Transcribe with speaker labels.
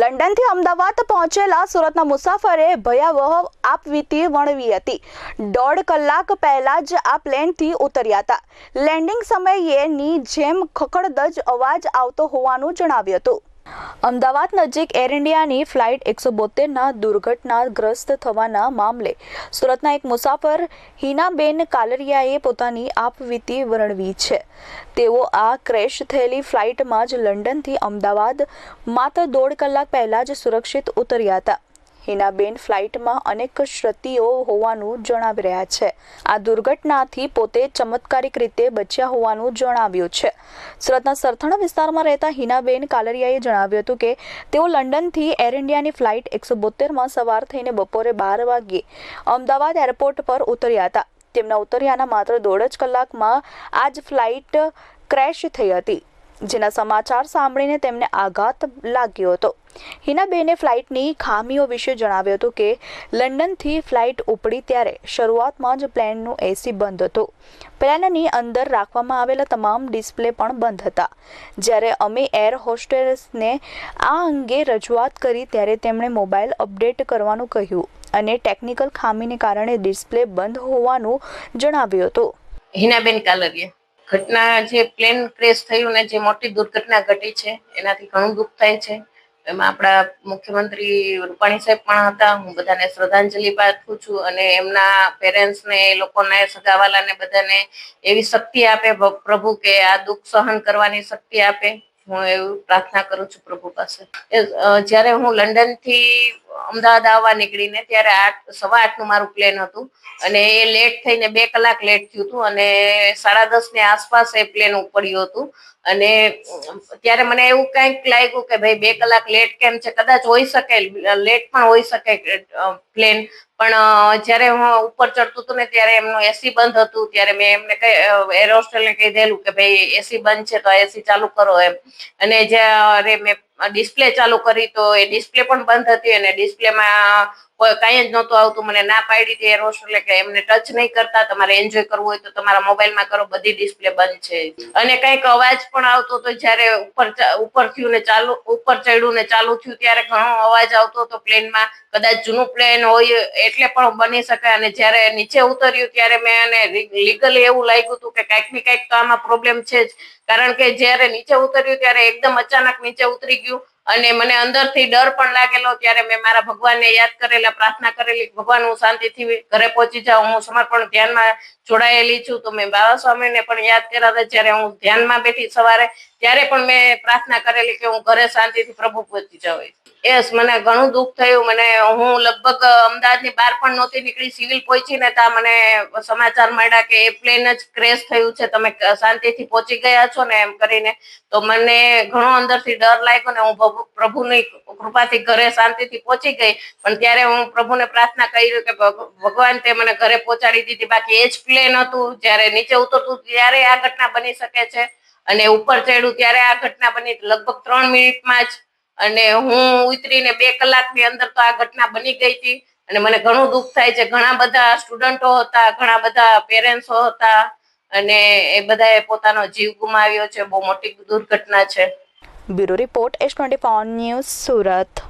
Speaker 1: લંડનથી અમદાવાદ પહોંચેલા સુરતના મુસાફરે ભયાવહ આપવીતી વણવી હતી. દોઢ કલાક પહેલા જ આ પ્લેનથી ઉતર્યા હતા. લેન્ડિંગ સમયે ની જેમ ખખડદજ અવાજ આવતો હોવાનું જણાવ્યું હતું. અમદાવાદ નજીક એર ઇન્ડિયાની ફ્લાઇટ એકસો બોતેરના દુર્ઘટનાગ્રસ્ત થવાના મામલે સુરતના એક મુસાફર હિનાબેન કાલરિયાએ પોતાની આપવીતી વર્ણવી છે. તેઓ આ ક્રેશ થયેલી ફ્લાઇટમાં જ લંડનથી અમદાવાદ માત્ર દોઢ કલાક પહેલાં જ સુરક્ષિત ઉતર્યા હતા. હિનાબેન ફ્લાઇટમાં અનેક ક્ષતિઓ હોવાનું જણાવી રહ્યા છે. આ દુર્ઘટનાથી પોતે ચમત્કારિક રીતે બચ્યા હોવાનું જણાવ્યું છે. સુરતના સરથાણા વિસ્તારમાં રહેતા હિનાબેન કાલરિયાએ જણાવ્યું હતું કે, તેઓ લંડનથી એર ઇન્ડિયાની ફ્લાઇટ એકસો બોતેરમાં સવાર થઈને બપોરે બાર વાગ્યે અમદાવાદ એરપોર્ટ પર ઉતર્યા હતા. તેમના ઉતર્યાના માત્ર દોઢ જ કલાકમાં આ જ ફ્લાઇટ ક્રેશ થઈ હતી, જેના સમાચાર સાંભળીને તેમને આઘાત લાગ્યો હતો. હિનાબેને ફ્લાઇટની ખામીઓ વિશે જણાવ્યું હતું કે લંડનથી ફ્લાઇટ ઉપડી ત્યારે શરૂઆતમાં જ પ્લેનનું એસી બંધ હતું. પ્લેનની અંદર રાખવામાં આવેલા તમામ ડિસ્પ્લે પણ બંધ હતા. જ્યારે અમે એર હોસ્ટેસને આ અંગે રજૂઆત કરી ત્યારે તેમણે મોબાઈલ અપડેટ કરવાનું કહ્યું અને ટેકનિકલ ખામીને કારણે ડિસ્પ્લે બંધ હોવાનું જણાવ્યું હતું.
Speaker 2: હિનાબેન કાલરિયા, ઘટના જે પ્લેન ક્રેશ થયું ને જે મોટી દુર્ઘટના ઘટી છે, એનાથી ઘણું દુઃખ થાય છે. એમાં આપણા મુખ્યમંત્રી રૂપાણી સાહેબ પણ હતા. હું બધાને શ્રદ્ધાંજલિ પાઠવું છું અને એમના પેરેન્ટ્સને એ લોકોને, સગાવાલાને બધાને એવી શક્તિ આપે પ્રભુ કે આ દુઃખ સહન કરવાની શક્તિ આપે. હું એવું પ્રાર્થના કરું છું પ્રભુ પાસે. જ્યારે હું લંડનથી અમદાવાદ આવવા નીકળીને ત્યારે આઠ, સવા આઠનું મારું પ્લેન હતું. અને એ લેટ થઈને બે કલાક લેટ થયું હતું અને સાડા દસની આસપાસ એ પ્લેન ઉપડ્યું હતું. અને ત્યારે મને એવું કંઈક લાગ્યું કે ભાઈ બે કલાક લેટ કેમ છે? કદાચ હોઈ શકે લેટ પણ હોઈ શકે પ્લેન પણ જ્યારે હું ઉપર ચડતું હતું ને ત્યારે એમનું એસી બંધ હતું. ત્યારે મેં એમને એર હોસ્ટેલને કહી દેલું કે ભાઈ એસી બંધ છે તો એસી ચાલુ કરો એમ. અને જ્યારે મેં ડિસ્પ્લે ચાલુ કરી તો એ ડિસ્પ્લે પણ બંધ હતી અને ડિસ્પ્લેમાં કોઈ જ નહોતું આવતું, મને ના પાડી હતી એર એટલે કે એમને ટચ નહીં કરતા, તમારે એન્જોય કરવું હોય તો તમારા મોબાઈલમાં કરો, બધી ડિસ્પ્લે બંધ છે. અને કંઈક અવાજ પણ આવતો હતો, જ્યારે ઉપર ઉપર થયું ને ચાલુ, ઉપર ચડ્યું ને ચાલુ થયું, ત્યારે ઘણો અવાજ આવતો હતો પ્લેનમાં. કદાચ જૂનું પ્લેન હોય, એટલે પણ બની શકે. અને જ્યારે નીચે ઉતર્યું, ત્યારે મેં એને લીગલી એવું લાગ્યું હતું કે કાંઈક ને કાંઈક તો આમાં પ્રોબ્લેમ છે જ. કારણ કે જ્યારે નીચે ઉતર્યું, ત્યારે એકદમ અચાનક નીચે ઉતરી ગયું. અને મને અંદરથી ડર પણ લાગેલો ત્યારે મેં મારા ભગવાનને યાદ કરેલા, પ્રાર્થના કરેલી ભગવાન હું શાંતિથી ઘરે પહોંચી જાઉં, હું સમર્પણ ધ્યાનમાં જોડાયેલી છું. તો મેં બાબા સ્વામીને પણ યાદ કર્યા હતા. જ્યારે હું ધ્યાનમાં બેઠી સવારે, ત્યારે પણ મેં પ્રાર્થના કરેલી કે હું ઘરે શાંતિથી પ્રભુ પહોંચી જાઉં. યસ મને ઘણું દુઃખ થયું. મને, હું લગભગ અમદાવાદની બહાર પણ નહોતી નીકળી. સિવિલ પહોંચીને ત્યાં મને સમાચાર મળ્યા કે એ પ્લેન જ ક્રેશ થયું છે. તમે શાંતિથી પહોંચી ગયા છો ને એમ કરીને. તો મને ઘણો અંદરથી ડર લાગ્યો ને હું પ્રભુની કૃપાથી ઘરે શાંતિથી પહોંચી ગઈ. પણ ત્યારે હું પ્રભુને પ્રાર્થના કરી કે ભગ- ભગવાન તે મને ઘરે પહોંચાડી દીધી. બાકી એ જ પ્લેન હતું જ્યારે નીચે ઉતરતું ત્યારે આ ઘટના બની શકે છે અને ઉપર ચડ્યું ત્યારે આ ઘટના બની લગભગ ત્રણ મિનિટમાં જ. અને હું ઉતરીને બે કલાકની અંદર તો આ ઘટના બની ગઈ હતી અને મને ઘણું દુઃખ થાય છે. ઘણા બધા સ્ટુડન્ટો હતા, ઘણા બધા પેરેન્ટ્સો હતા અને એ બધાએ પોતાનો જીવ ગુમાવ્યો છે. બહુ મોટી દુર્ઘટના છે.
Speaker 1: Bureau report S twenty news Surat.